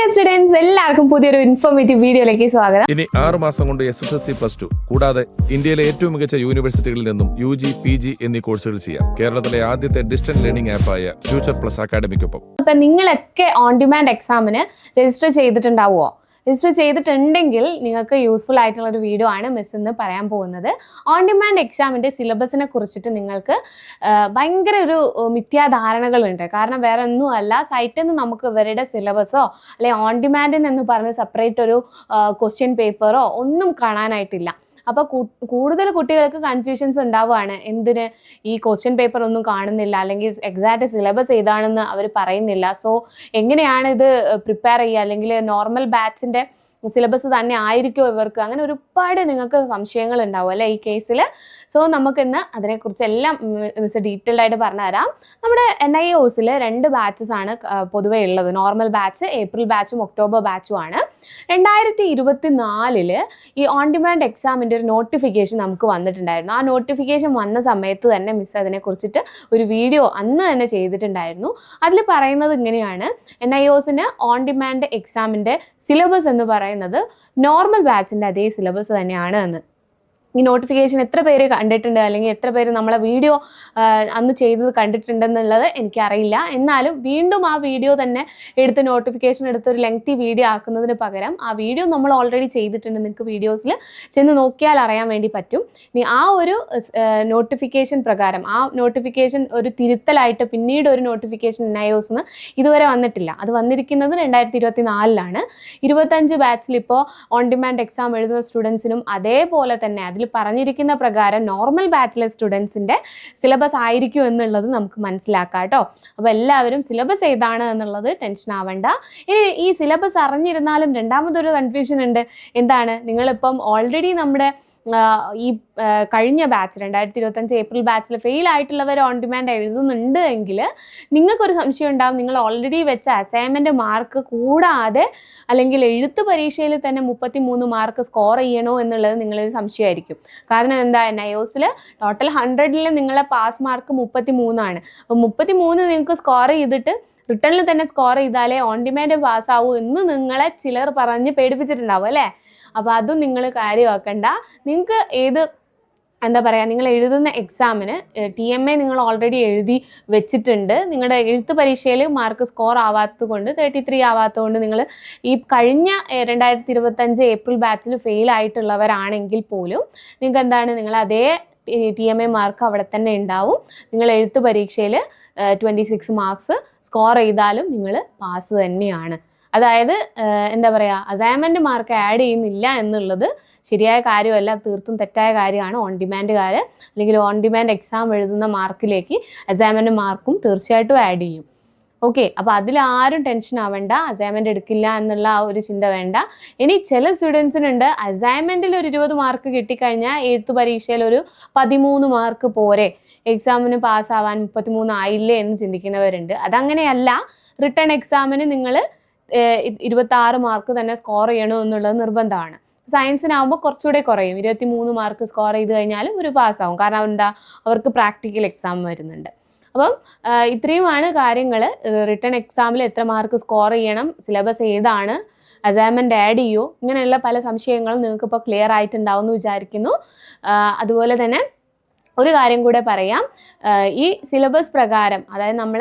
Dear students എല്ലാവർക്കും പുതിയൊരു informative വീഡിയോയിലേക്ക് സ്വാഗതം. ഇനി ആറ് മാസം കൊണ്ട് S S L C plus two കൂടാതെ ഇന്ത്യയിലെ ഏറ്റവും മികച്ച യൂണിവേഴ്സിറ്റികളിൽ നിന്നും യു ജി പി ജി എന്നീ കോഴ്സുകൾ ചെയ്യാം. കേരളത്തിലെ ആദ്യത്തെ ഡിസ്റ്റന്റ് ലേണിംഗ് ആപ്പായ ഫ്യൂച്ചർ പ്ലസ് അക്കാഡമിക്കൊപ്പം അപ്പൊ നിങ്ങളൊക്കെ ഓൺ ഡിമാൻഡ് എക്സാമിന് രജിസ്റ്റർ ചെയ്തിട്ടുണ്ടാവുമോ രജിസ്റ്റർ ചെയ്തിട്ടുണ്ടെങ്കിൽ നിങ്ങൾക്ക് യൂസ്ഫുൾ ആയിട്ടുള്ള ഒരു വീഡിയോ ആണ് മിസ് എന്ന് പറയാൻ പോകുന്നത്. ഓൺ ഡിമാൻഡ് എക്സാമിന്റെ സിലബസിനെ കുറിച്ചിട്ട് നിങ്ങൾക്ക് ഭയങ്കര ഒരു മിഥ്യാധാരണകളുണ്ട്. കാരണം വേറെ ഒന്നുമല്ല സൈറ്റിൽ നിന്ന് നമുക്ക് ഇവരുടെ സിലബസോ അല്ലെങ്കിൽ ഓൺ ഡിമാൻഡിന് എന്ന് പറഞ്ഞ് സെപ്പറേറ്റ് ഒരു ക്വസ്റ്റ്യൻ പേപ്പറോ ഒന്നും കാണാനായിട്ടില്ല. അപ്പോൾ കൂടുതൽ കുട്ടികൾക്ക് കൺഫ്യൂഷൻസ് ഉണ്ടാവുകയാണ്. എന്തിന് ഈ ക്വസ്റ്റ്യൻ പേപ്പർ ഒന്നും കാണുന്നില്ല അല്ലെങ്കിൽ എക്സാക്ട് സിലബസ് ഏതാണെന്ന് അവർ പറയുന്നില്ല. സോ എങ്ങനെയാണ് ഇത് പ്രിപ്പയർ ചെയ്യുക? അല്ലെങ്കിൽ നോർമൽ ബാച്ചിന്റെ സിലബസ് തന്നെ ആയിരിക്കും ഇവർക്ക്? അങ്ങനെ ഒരുപാട് നിങ്ങൾക്ക് സംശയങ്ങൾ ഉണ്ടാവും അല്ലേ ഈ കേസിൽ സോ നമുക്കിന്ന് അതിനെക്കുറിച്ച് എല്ലാം മിസ് ഡീറ്റെയിൽഡ് ആയിട്ട് പറഞ്ഞുതരാം. നമ്മുടെ എൻ ഐ ഒസിൽ രണ്ട് ബാച്ചസ് ആണ് പൊതുവെ ഉള്ളത്. നോർമൽ ബാച്ച് ഏപ്രിൽ ബാച്ചും ഒക്ടോബർ ബാച്ചും ആണ് രണ്ടായിരത്തി ഇരുപത്തി നാലിൽ ഈ ഓൺ ഡിമാൻഡ് എക്സാമിന്റെ ഒരു നോട്ടിഫിക്കേഷൻ നമുക്ക് വന്നിട്ടുണ്ടായിരുന്നു. ആ നോട്ടിഫിക്കേഷൻ വന്ന സമയത്ത് തന്നെ മിസ് അതിനെക്കുറിച്ചിട്ട് ഒരു വീഡിയോ അന്ന് തന്നെ ചെയ്തിട്ടുണ്ടായിരുന്നു. അതിൽ പറയുന്നത് ഇങ്ങനെയാണ്. എൻ ഐ ഒസിന് ഓൺ ഡിമാൻഡ് എക്സാമിന്റെ സിലബസ് എന്ന് പറയുന്നത് നോർമൽ ബാച്ചിന്റെ അതേ സിലബസ് തന്നെയാണ് എന്ന്. ഈ നോട്ടിഫിക്കേഷൻ എത്ര പേര് കണ്ടിട്ടുണ്ട്? അല്ലെങ്കിൽ എത്ര പേര് നമ്മളെ വീഡിയോ അന്ന് ചെയ്തത് കണ്ടിട്ടുണ്ടെന്നുള്ളത് എനിക്കറിയില്ല. എന്നാലും വീണ്ടും ആ വീഡിയോ തന്നെ എടുത്ത് നോട്ടിഫിക്കേഷൻ എടുത്ത് ഒരു ലെങ്തി വീഡിയോ ആക്കുന്നതിന് പകരം ആ വീഡിയോ നമ്മൾ ഓൾറെഡി ചെയ്തിട്ടുണ്ട്. നിങ്ങൾക്ക് വീഡിയോസിൽ ചെന്ന് നോക്കിയാൽ അറിയാൻ വേണ്ടി പറ്റും. ഇനി ആ ഒരു നോട്ടിഫിക്കേഷൻ പ്രകാരം ആ നോട്ടിഫിക്കേഷൻ ഒരു തിരുത്തലായിട്ട് പിന്നീട് ഒരു നോട്ടിഫിക്കേഷൻ നയോസിന് ഇതുവരെ വന്നിട്ടില്ല. അത് വന്നിരിക്കുന്നത് രണ്ടായിരത്തി ഇരുപത്തി നാലിലാണ് ഇരുപത്തഞ്ച് ബാച്ചിൽ ഇപ്പോൾ ഓൺ ഡിമാൻഡ് എക്സാം എഴുതുന്ന സ്റ്റുഡൻസിനും അതേപോലെ തന്നെ അതിൽ പറഞ്ഞിരിക്കുന്ന പ്രകാരം നോർമൽ ബാച്ചിലെ സ്റ്റുഡൻസിന്റെ സിലബസ് ആയിരിക്കും എന്നുള്ളത് നമുക്ക് മനസ്സിലാക്കാം കേട്ടോ. അപ്പോൾ എല്ലാവരും സിലബസ് ഏതാണ് എന്നുള്ളത് ടെൻഷൻ ആവണ്ട. ഇനി ഈ സിലബസ് അറിഞ്ഞിരുന്നാലും രണ്ടാമതൊരു കൺഫ്യൂഷൻ ഉണ്ട്. എന്താണ്? നിങ്ങളിപ്പം ഓൾറെഡി നമ്മുടെ ഈ കഴിഞ്ഞ ബാച്ച് രണ്ടായിരത്തി ഇരുപത്തഞ്ച് ഏപ്രിൽ ബാച്ചിൽ ഫെയിൽ ആയിട്ടുള്ളവർ ഓൺ ഡിമാൻഡ് എഴുതുന്നുണ്ട് എങ്കിൽ നിങ്ങൾക്കൊരു സംശയം ഉണ്ടാവും. നിങ്ങൾ ഓൾറെഡി വെച്ച അസൈൻമെന്റ് മാർക്ക് കൂടാതെ അല്ലെങ്കിൽ എഴുത്ത് പരീക്ഷയിൽ തന്നെ മുപ്പത്തി മൂന്ന് മാർക്ക് സ്കോർ ചെയ്യണോ എന്നുള്ളത് നിങ്ങളൊരു സംശയമായിരിക്കും. കാരണം എന്താ നയോസിൽ ടോട്ടൽ ഹൺഡ്രഡിൽ നിങ്ങളെ പാസ് മാർക്ക് മുപ്പത്തി മൂന്നാണ് അപ്പോൾ മുപ്പത്തി മൂന്ന് നിങ്ങൾക്ക് സ്കോർ ചെയ്തിട്ട് റിട്ടേണിൽ തന്നെ സ്കോർ ചെയ്താലേ ഓൺ ഡിമാൻഡ് പാസ്സാവൂ എന്ന് നിങ്ങളെ ചിലർ പറഞ്ഞ് പേടിപ്പിച്ചിട്ടുണ്ടാവും അല്ലേ? അപ്പോൾ അതും നിങ്ങൾ കാര്യമാക്കണ്ട. നിങ്ങൾക്ക് ഏത് എന്താ പറയുക നിങ്ങൾ എഴുതുന്ന എക്സാമിന് ടി എം എ നിങ്ങൾ ഓൾറെഡി എഴുതി വെച്ചിട്ടുണ്ട്. നിങ്ങളുടെ എഴുത്ത് പരീക്ഷയിൽ മാർക്ക് സ്കോർ ആവാത്തത് കൊണ്ട് തേർട്ടി ത്രീ ആവാത്തത് കൊണ്ട് നിങ്ങൾ ഈ കഴിഞ്ഞ രണ്ടായിരത്തി ഇരുപത്തഞ്ച് ഏപ്രിൽ ബാച്ചിൽ ഫെയിൽ ആയിട്ടുള്ളവരാണെങ്കിൽ പോലും നിങ്ങൾക്ക് എന്താണ് നിങ്ങൾ അതേ ടി എം എ മാർക്ക് അവിടെ തന്നെ ഉണ്ടാവും. നിങ്ങൾ എഴുത്ത് പരീക്ഷയിൽ ട്വന്റി സിക്സ് മാർക്സ് സ്കോർ ചെയ്താലും നിങ്ങൾ പാസ് തന്നെയാണ്. അതായത് എന്താ പറയുക അസൈൻമെന്റ് മാർക്ക് ആഡ് ചെയ്യുന്നില്ല എന്നുള്ളത് ശരിയായ കാര്യമല്ല തീർത്തും തെറ്റായ കാര്യമാണ്. ഓൺ ഡിമാൻഡുകാർ അല്ലെങ്കിൽ ഓൺ ഡിമാൻഡ് എക്സാം എഴുതുന്ന മാർക്കിലേക്ക് അസൈൻമെന്റ് മാർക്കും തീർച്ചയായിട്ടും ആഡ് ചെയ്യും. ഓക്കെ അപ്പോൾ അതിൽ ആരും ടെൻഷൻ ആവേണ്ട അസൈൻമെന്റ് എടുക്കില്ല എന്നുള്ള ആ ഒരു ചിന്ത വേണ്ട. ഇനി ചില സ്റ്റുഡൻസിനുണ്ട് അസൈൻമെന്റിൽ ഒരു ഇരുപത് മാർക്ക് കിട്ടിക്കഴിഞ്ഞാൽ എഴുത്തു പരീക്ഷയിൽ ഒരു പതിമൂന്ന് മാർക്ക് പോരെ. എക്സാമിന് പാസ്സാവാൻ മുപ്പത്തിമൂന്ന് ആയില്ലേ എന്ന് ചിന്തിക്കുന്നവരുണ്ട്. അതങ്ങനെയല്ല റിട്ടേൺ എക്സാമിന് നിങ്ങൾ ഇരുപത്തി ആറ് മാർക്ക് തന്നെ സ്കോർ ചെയ്യണോ എന്നുള്ളത് നിർബന്ധമാണ്. സയൻസിനാവുമ്പോൾ കുറച്ചുകൂടെ കുറയും. ഇരുപത്തി മൂന്ന് മാർക്ക് സ്കോർ ചെയ്ത് കഴിഞ്ഞാലും ഒരു പാസ്സാവും കാരണം എന്താ? അവർക്ക് പ്രാക്ടിക്കൽ എക്സാം വരുന്നുണ്ട്. അപ്പം ഇത്രയുമാണ് കാര്യങ്ങൾ റിട്ടേൺ എക്സാമിൽ എത്ര മാർക്ക് സ്കോർ ചെയ്യണം സിലബസ് ഏതാണ് അസൈൻമെന്റ് ആഡ് ചെയ്യൂ ഇങ്ങനെയുള്ള പല സംശയങ്ങളും നിങ്ങൾക്കിപ്പോൾ ക്ലിയർ ആയിട്ടുണ്ടാവും എന്ന് വിചാരിക്കുന്നു അതുപോലെ തന്നെ ഒരു കാര്യം കൂടെ പറയാം. ഈ സിലബസ് പ്രകാരം അതായത് നമ്മൾ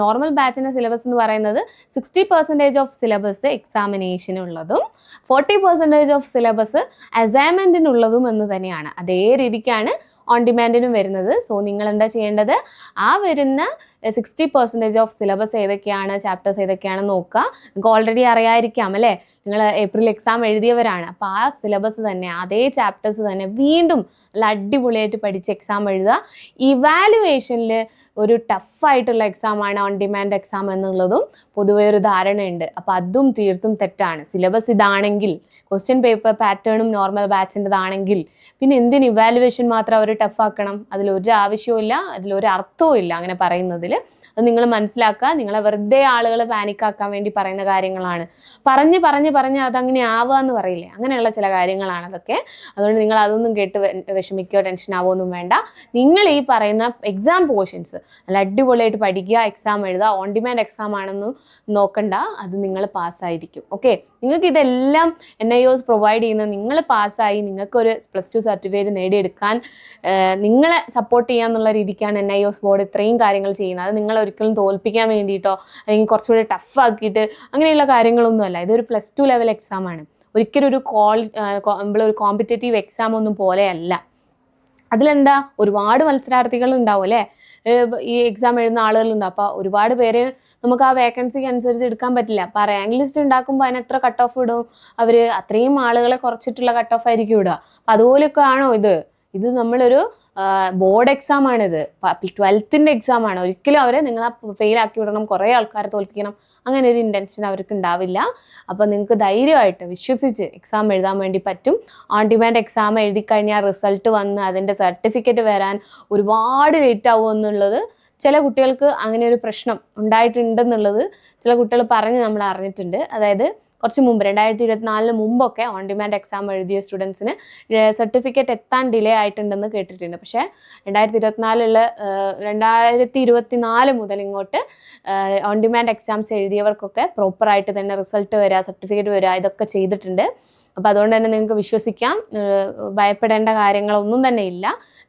നോർമൽ ബാച്ചിന്റെ സിലബസ് എന്ന് പറയുന്നത് സിക്സ്റ്റി പെർസെന്റേജ് ഓഫ് സിലബസ് എക്സാമിനേഷനുള്ളതും ഫോർട്ടി പെർസെന്റേജ് ഓഫ് സിലബസ് അസൈൻമെന്റിനുള്ളതും എന്ന് തന്നെയാണ്. അതേ രീതിക്കാണ് ഓൺ ഡിമാൻഡിനും വരുന്നത്. സോ നിങ്ങൾ എന്താ ചെയ്യേണ്ടത്? ആ വരുന്ന സിക്സ്റ്റി പെർസെന്റേജ് ഓഫ് സിലബസ് ഏതൊക്കെയാണ് ചാപ്റ്റേഴ്സ് ഏതൊക്കെയാണെന്ന് നോക്കുക. നിങ്ങൾക്ക് ഓൾറെഡി അറിയായിരിക്കാം അല്ലേ? നിങ്ങൾ ഏപ്രിൽ എക്സാം എഴുതിയവരാണ്. അപ്പോൾ ആ സിലബസ് തന്നെ അതേ ചാപ്റ്റേഴ്സ് തന്നെ വീണ്ടും നല്ല അടിപൊളിയായിട്ട് പഠിച്ച് എക്സാം എഴുതുക. ഇവാലുവേഷനിൽ ഒരു ടഫായിട്ടുള്ള എക്സാമാണ് ഓൺ ഡിമാൻഡ് എക്സാം എന്നുള്ളതും പൊതുവെ ഒരു ധാരണയുണ്ട്. അപ്പോൾ അതും തീർത്തും തെറ്റാണ്. സിലബസ് ഇതാണെങ്കിൽ ക്വസ്റ്റ്യൻ പേപ്പർ പാറ്റേണും നോർമൽ ബാച്ചിന്റെതാണെങ്കിൽ പിന്നെ എന്തിന് ഇവാലുവേഷൻ മാത്രം അവർ ടഫാക്കണം അതിലൊരു ആവശ്യവും ഇല്ല അതിലൊരു അർത്ഥവും ഇല്ല അങ്ങനെ പറയുന്നതിൽ. അത് നിങ്ങൾ മനസ്സിലാക്കുക നിങ്ങളെ വെറുതെ ആളുകൾ പാനിക്കാക്കാൻ വേണ്ടി പറയുന്ന കാര്യങ്ങളാണ്. പറഞ്ഞ് പറഞ്ഞ് പറഞ്ഞ് അതങ്ങനെ ആവുക എന്ന് പറയില്ലേ? അങ്ങനെയുള്ള ചില കാര്യങ്ങളാണ് അതൊക്കെ. അതുകൊണ്ട് നിങ്ങൾ അതൊന്നും കേട്ട് വിഷമിക്കുകയോ ടെൻഷൻ ആവുകയോ ഒന്നും വേണ്ട. നിങ്ങൾ ഈ പറയുന്ന എക്സാം പോർഷൻസ് നല്ല അടിപൊളിയായിട്ട് പഠിക്കുക എക്സാം എഴുതുക ഓൺ ഡിമാൻഡ് എക്സാം ആണെന്ന് നോക്കണ്ട. അത് നിങ്ങൾ പാസ്സായിരിക്കും ഓക്കെ നിങ്ങൾക്ക് ഇതെല്ലാം എൻ ഐ ഒസ് പ്രൊവൈഡ് ചെയ്യുന്ന നിങ്ങൾ പാസ്സായി നിങ്ങൾക്കൊരു പ്ലസ് ടു സർട്ടിഫിക്കറ്റ് നേടിയെടുക്കാൻ നിങ്ങളെ സപ്പോർട്ട് ചെയ്യാന്നുള്ള രീതിക്കാണ് എൻ ഐ ഒസ് ബോർഡ് ഇത്രയും കാര്യങ്ങൾ ചെയ്യുന്നത്. അത് നിങ്ങളെ ഒരിക്കലും തോൽപ്പിക്കാൻ വേണ്ടിയിട്ടോ അല്ലെങ്കിൽ കുറച്ചുകൂടി ടഫ് ആക്കിയിട്ട് അങ്ങനെയുള്ള കാര്യങ്ങളൊന്നുമല്ല ഇതൊരു പ്ലസ് ടു ലെവൽ എക്സാം ആണ്. ഒരിക്കലും ഒരു കോൾ ഒരു കോമ്പറ്റേറ്റീവ് എക്സാം ഒന്നും പോലെയല്ല. അതിലെന്താ? ഒരുപാട് മത്സരാർത്ഥികൾ ഉണ്ടാവും അല്ലേ? ഈ എക്സാം എഴുതുന്ന ആളുകളുണ്ട്. അപ്പൊ ഒരുപാട് പേര് നമുക്ക് ആ വേക്കൻസിക്ക് അനുസരിച്ച് എടുക്കാൻ പറ്റില്ല. അപ്പോൾ റാങ്ക് ലിസ്റ്റ് ഉണ്ടാക്കുമ്പോൾ അതിന് എത്ര കട്ട് ഓഫ് ഇടും? അവർ അത്രയും ആളുകളെ കുറച്ചിട്ടുള്ള കട്ട് ഓഫ് ആയിരിക്കും ഇടുക. അപ്പം അതുപോലെയൊക്കെ ആണോ ഇത്? ഇത് നമ്മളൊരു ബോർഡ് എക്സാം ആണിത്. ട്വൽത്തിന്റെ എക്സാം ആണ്. ഒരിക്കലും അവരെ നിങ്ങൾ ഫെയിൽ ആക്കി വിടണം കുറേ ആൾക്കാരെ തോൽപ്പിക്കണം അങ്ങനെ ഒരു ഇന്റൻഷൻ അവർക്ക് ഉണ്ടാവില്ല. അപ്പോൾ നിങ്ങൾക്ക് ധൈര്യമായിട്ട് വിശ്വസിച്ച് എക്സാം എഴുതാൻ വേണ്ടി പറ്റും. ഓൺ ഡിമാൻഡ് എക്സാം എഴുതി കഴിഞ്ഞാൽ റിസൾട്ട് വന്ന് അതിന്റെ സർട്ടിഫിക്കറ്റ് വരാൻ ഒരുപാട് ലേറ്റ് ആവും എന്നുള്ളത് ചില കുട്ടികൾക്ക് അങ്ങനെ ഒരു പ്രശ്നം ഉണ്ടായിട്ടുണ്ടെന്നുള്ളത് ചില കുട്ടികൾ പറഞ്ഞ് നമ്മൾ അറിഞ്ഞിട്ടുണ്ട്. അതായത് കുറച്ച് മുമ്പ് രണ്ടായിരത്തി ഇരുപത്തിനാലിന് മുമ്പൊക്കെ ഓൺ ഡിമാൻഡ് എക്സാം എഴുതിയ സ്റ്റുഡൻസിന് സർട്ടിഫിക്കറ്റ് എത്താൻ ഡിലേ ആയിട്ടുണ്ടെന്ന് കേട്ടിട്ടുണ്ട്. പക്ഷേ രണ്ടായിരത്തി ഇരുപത്തിനാലുള്ള രണ്ടായിരത്തി ഇരുപത്തി നാല് മുതൽ ഇങ്ങോട്ട് ഓൺ ഡിമാൻഡ് എക്സാംസ് എഴുതിയവർക്കൊക്കെ പ്രോപ്പറായിട്ട് തന്നെ റിസൾട്ട് വരിക സർട്ടിഫിക്കറ്റ് വരിക ഇതൊക്കെ ചെയ്തിട്ടുണ്ട്. അപ്പോൾ അതുകൊണ്ട് തന്നെ നിങ്ങൾക്ക് വിശ്വസിക്കാം. ഭയപ്പെടേണ്ട കാര്യങ്ങളൊന്നും തന്നെ ഇല്ല.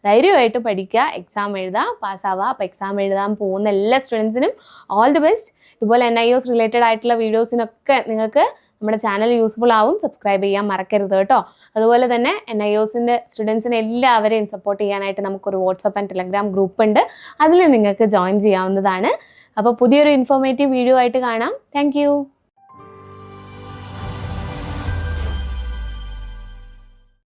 ധൈര്യമായിട്ട് പഠിക്കുക എക്സാം എഴുതുക പാസ്സാവുക അപ്പോൾ എക്സാം എഴുതാൻ പോകുന്ന എല്ലാ സ്റ്റുഡൻസിനും ഓൾ ദി ബെസ്റ്റ് ഇതുപോലെ N I O S related ആയിട്ടുള്ള വീഡിയോസിനൊക്കെ നിങ്ങൾക്ക് നമ്മുടെ ചാനൽ യൂസ്ഫുൾ ആവും. സബ്സ്ക്രൈബ് ചെയ്യാൻ മറക്കരുത് കേട്ടോ. അതുപോലെ തന്നെ എൻ ഐ ഒസിന്റെ സ്റ്റുഡൻസിനെ എല്ലാവരെയും സപ്പോർട്ട് ചെയ്യാനായിട്ട് നമുക്കൊരു വാട്സപ്പ് ആൻഡ് ടെലഗ്രാം ഗ്രൂപ്പ് ഉണ്ട്. അതിൽ നിങ്ങൾക്ക് ജോയിൻ ചെയ്യാവുന്നതാണ്. അപ്പോൾ പുതിയൊരു ഇൻഫോർമേറ്റീവ് വീഡിയോ ആയിട്ട് കാണാം. താങ്ക്